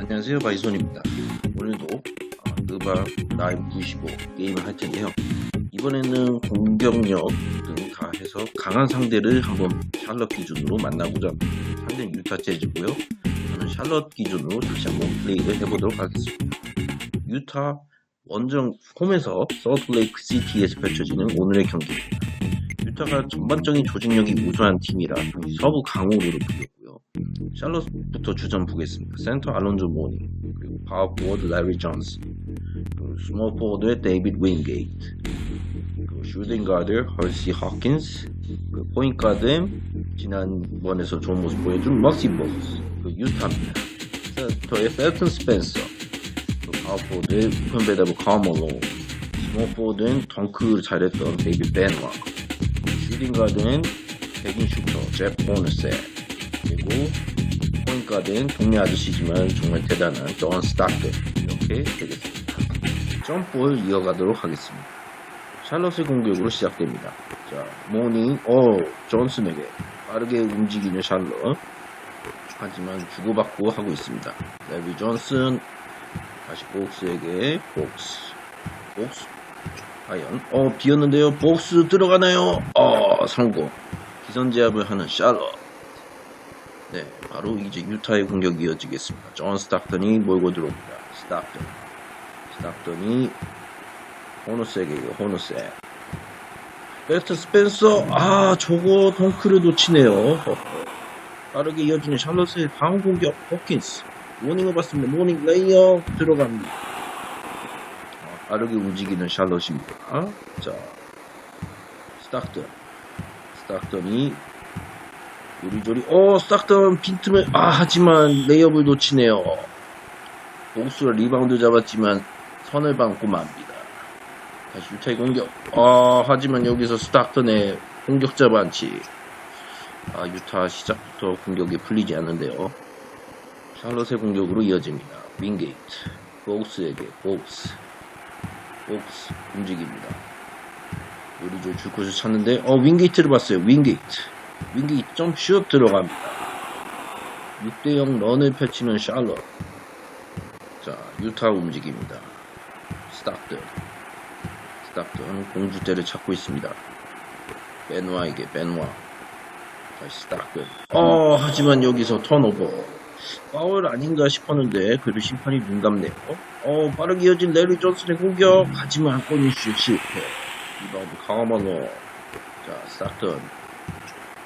안녕하세요. 바이손입니다. 오늘도 어, 느바 라이브 95 게임을 할 텐데요. 이번에는 공격력 등 다 해서 강한 상대를 한번 샬럿 기준으로 만나보자. 상대는 유타 재즈고요. 저는 샬럿 기준으로 다시 한번 플레이를 해보도록 하겠습니다. 유타 원정 홈에서 서울레이크 시티에서 펼쳐지는 오늘의 경기입니다 유타가 전반적인 조직력이 우수한 팀이라 서부 강호로 불렸고요 샬럿부터 주전 보겠습니다. 센터 알론조 모닝, 그리고 파워 포워드 라리 존스, 그리고 스몰 포워드의 데이빗 윙게이트, 그리고 슈팅 가드 헐시 허킨스, 그 포인트 가드엔 지난번에서 좋은 모습 보여준 머시 보스, 그 유타입니다. 센터의 펠튼 스펜서, 그 파워 포워드의 펜베다브 카머로, 스몰 포워드엔 덩크 잘했던 데이빗 벤와, 슈팅 가드엔 백인 슈터 제프 보너셋, 그리고 포인트가 된 동네 아저씨지만 정말 대단한 존 스타크 이렇게 되겠습니다. 점프를 이어가도록 하겠습니다. 샬럿의 공격으로 시작됩니다. 자, 모닝, 어, 존슨에게 빠르게 움직이는 샬럿. 하지만 주고받고 하고 있습니다. 레비 존슨, 다시 복스에게 복스. 복스. 과연, 어, 비었는데요. 복스 들어가나요? 어, 성공. 기선제압을 하는 샬럿. 네, 바로 이제 유타의 공격이 이어지겠습니다. 존 스타크턴이 몰고 들어옵니다. 스타크턴. 스타크턴이 호너스에게 호너스에. 베스트 스펜서, 아, 저거 덩크를 놓치네요. 빠르게 이어지는 샬롯의 다음 공격, 호킨스. 모닝을 봤습니다. 모닝 레이어 들어갑니다. 아, 빠르게 움직이는 샬롯입니다. 자, 스타크턴. 스타크턴이 요리조리 어 스타크턴 빈틈을 아 하지만 레이업을 놓치네요. 복수가 리바운드 잡았지만 선을 방고 맙니다. 다시 유타의 공격. 아 하지만 여기서 스타크턴의 공격자 반치 아 유타 시작부터 공격이 풀리지 않는데요. 샬롯의 공격으로 이어집니다. 윙게이트. 복스에게 복스. 복스 움직입니다. 요리조리 줄 곳을 찾는데 어 윙게이트를 봤어요. 윙게이트 윙기 점슛 들어갑니다. 6대0 런을 펼치는 샬럿. 자, 유타 움직입니다. 스타트. 스타트는 공주대를 찾고 있습니다. 벤와에게 벤와. 다시 스타트. 어, 하지만 여기서 턴오버. 파울 아닌가 싶었는데 그래도 심판이 눈 감네요. 어, 빠르게 이어진 레리 존슨의 공격. 하지만 꼬니슛 실패. 리바운드 강화만호. 자, 스타트.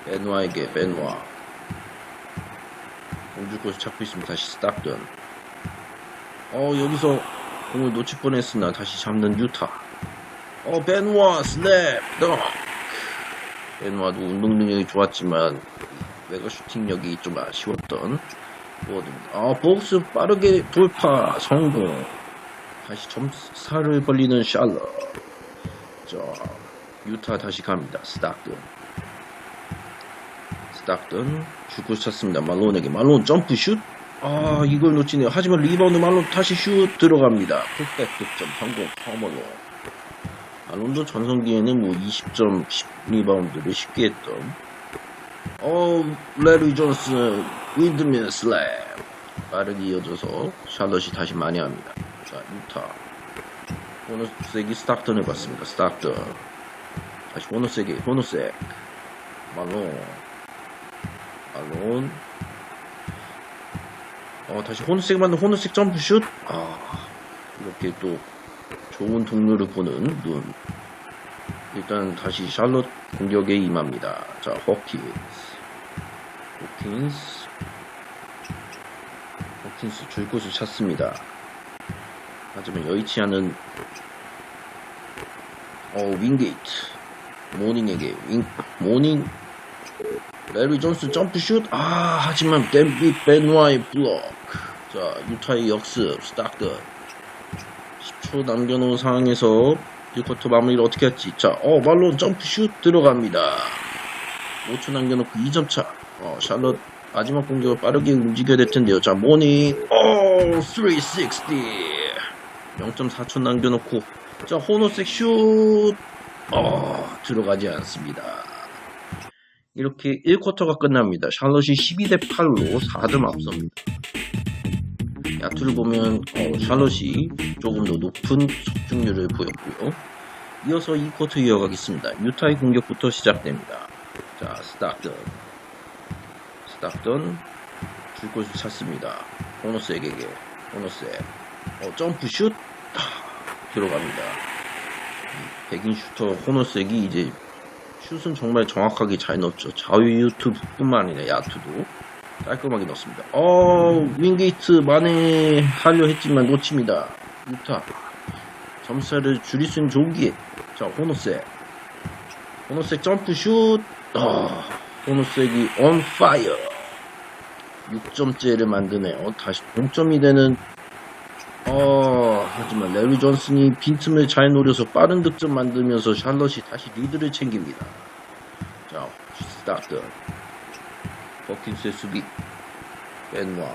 베누아에게 베누아 공주 곳을 찾고 있으면 다시 스타크던 어 여기서 공을 놓칠 뻔했으나 다시 잡는 유타. 어 베누아 슬랩 덩 베누아도 운동 능력이 좋았지만 외곽 슈팅력이 좀 아쉬웠던 포워드입니다. 아 복스 빠르게 돌파 성공. 다시 점사를 벌리는 샬럿. 자 유타 다시 갑니다. 스타크던 스타크던 슛을 쳤습니다. 말론에게 말론 점프 슛. 아 이걸 놓치네요. 하지만 리바운드 말론 다시 슛 들어갑니다. 풀백 득점 성공 커머로. 말론도 전성기에는 뭐 20점 10 리바운드를 쉽게 했던. 어 레리 존슨 윈드밀 슬랩 빠르게 이어져서 샬럿이 다시 만회합니다. 자 유타 보너스에게 스타크턴을 봤습니다. 스타크턴 다시 보너스에게 보너스에 말론 알론. 어, 다시 호누색 만든 호누색 점프슛. 아 이렇게 또 좋은 동료를 보는 눈. 일단 다시 샬롯 공격에 임합니다. 자 호킨스 호킨스. 호킨스 줄 곳을 찾습니다. 하지만 여의치 않은 어 윙게이트. 모닝에게 윙 모닝 레리 존스 점프슛 아 하지만 댐비 베누아의 블록. 자 유타의 역습 스타크. 10초 남겨놓은 상황에서 1쿼터 마무리를 어떻게 할지. 자어 말론 점프슛 들어갑니다. 5초 남겨놓고 2점차. 어 샬롯 마지막 공격을 빠르게 움직여야 될 텐데요. 자 모닝. 어360 0.4초 남겨놓고. 자 호노색 슛 어, 들어가지 않습니다 이렇게 1쿼터가 끝납니다. 샬럿이 12대 8로 4점 앞섭니다. 야투를 보면 어, 샬롯이 조금 더 높은 석중률을 보였고요. 이어서 이 쿼터 이어가겠습니다. 유타의 공격부터 시작됩니다. 자, 스타턴. 스타턴. 줄 곳을 찾습니다. 호노스에게, 호노스. 어, 점프슛. 아, 들어갑니다. 이 백인 슈터 호노스에게 이제 슛은 정말 정확하게 잘 넣었죠. 자유유투뿐만 아니라 야투도 깔끔하게 넣었습니다. 어, 윙게이트 만회하려 했지만 놓칩니다. 유타. 점수를 줄일 수 있는 좋은 기회. 자, 호노세. 호노세 점프슛. 아, 호노세기 on fire. 6점째를 만드네요. 다시 동점이 되는 어, 하지만 레리 존슨이 빈틈을 잘 노려서 빠른 득점 만들면서 샬럿이 다시 리드를 챙깁니다. 자, 스타트. 버킨스의 수비. 벤와.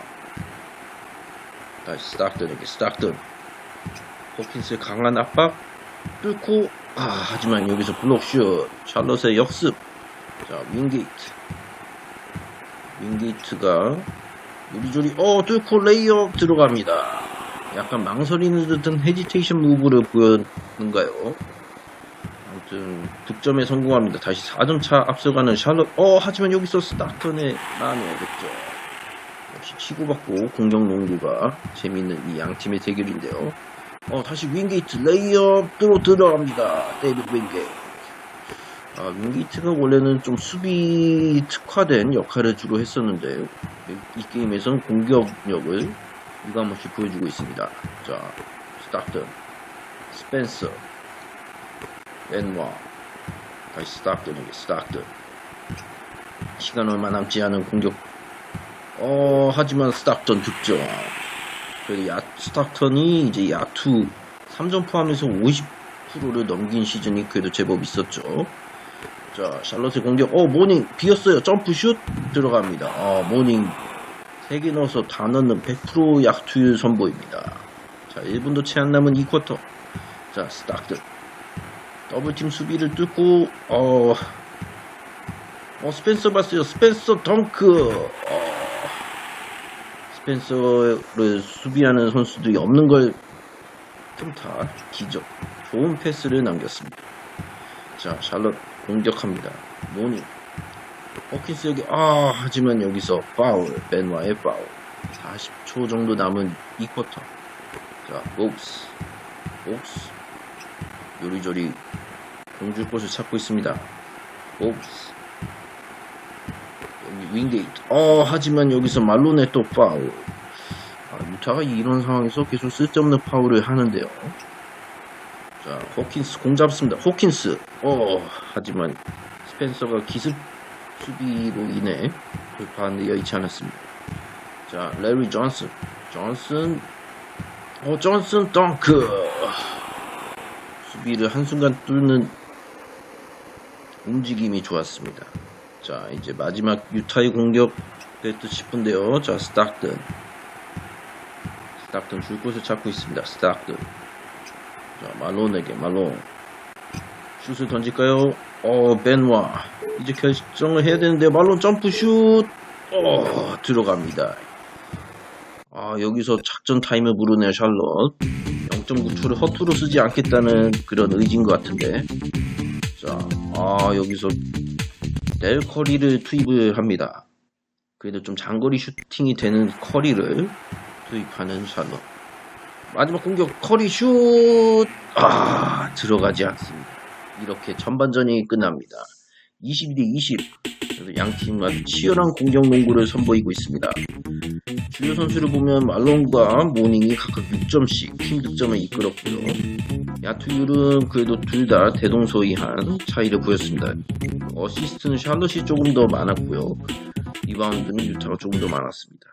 다시 스타트에게 스타트. 버킨스의 강한 압박. 뚫고, 아, 하지만 여기서 블록슛. 샬럿의 역습. 자, 윙게이트. 윙게이트가 요리조리, 어, 뚫고 레이업 들어갑니다. 약간 망설이는 듯한 헤지테이션 무브를 보였는가요? 아무튼 득점에 성공합니다. 다시 4점 차 앞서가는 샬럿. 어 하지만 여기서 스타턴의 마음이 어렵죠. 역시 치고받고 공격 농구가 재밌는 이 양 팀의 대결인데요. 어 다시 윙게이트 레이업으로 들어갑니다. 데이비드 윙게이트. 아, 윙게이트가 원래는 좀 수비 특화된 역할을 주로 했었는데 이 게임에서는 공격력을 유감없이 보여주고 있습니다. 자, 스타튼, 스펜서, 벤와, 다시 스타튼에게 스타튼. 시간 얼마 남지 않은 공격. 어, 하지만 스타튼 득점. 그래도 야, 스타턴이 이제 야투 3점 포함해서 50%를 넘긴 시즌이 그래도 제법 있었죠. 자, 샬롯의 공격. 어, 모닝 비었어요. 점프슛 들어갑니다. 어, 모닝 3개 넣어서 다 넣는 100% 약투율 선보입니다. 자, 1분도 채 안 남은 2쿼터. 자, 스타트. 더블팀 수비를 뚫고, 어, 어, 스펜서 봤어요. 스펜서 덩크. 어, 스펜서를 수비하는 선수들이 없는 걸 좀 다 기적. 좋은 패스를 남겼습니다. 자, 샬럿 공격합니다. 모닝. 호킨스에게 아 하지만 여기서 파울 벤와의 파울. 40초 정도 남은 2쿼터. 자 옥스. 옥스. 요리조리 공줄 곳을 찾고 있습니다. 옥스. 여기 윙게이트. 어 하지만 여기서 말론의 또 파울. 아, 유타가 이런 상황에서 계속 쓸데없는 파울을 하는데요. 자 호킨스 공 잡습니다. 호킨스. 어 하지만 스펜서가 기습 수비로 인해 돌파하는 데 여의치 않았습니다. 자, 레리 존슨. 존슨. 어, 존슨 덩크. 수비를 한순간 뚫는 움직임이 좋았습니다. 자, 이제 마지막 유타의 공격 될듯 싶은데요. 자, 스타크ton. 스타크ton 줄 곳을 찾고 있습니다. 스타크ton. 자, 말론에게 말론. 슛을 던질까요? 어, 벤와. 이제 결정을 해야 되는데, 말론 점프슛! 어, 들어갑니다. 아, 여기서 작전 타임을 부르네요, 샬롯. 0.9초를 허투루 쓰지 않겠다는 그런 의지인 것 같은데. 자, 아, 여기서 넬 커리를 투입을 합니다. 그래도 좀 장거리 슈팅이 되는 커리를 투입하는 샬롯. 마지막 공격 커리 슛! 아, 들어가지 않습니다. 이렇게 전반전이 끝납니다. 22대 20. 그래서 양 팀 아주 치열한 공격 농구를 선보이고 있습니다. 주요 선수를 보면 말론과 모닝이 각각 6점씩 팀 득점을 이끌었고요. 야투율은 그래도 둘 다 대동소이한 차이를 보였습니다. 어시스트는 샬럿이 조금 더 많았고요. 리바운드는 유타가 조금 더 많았습니다.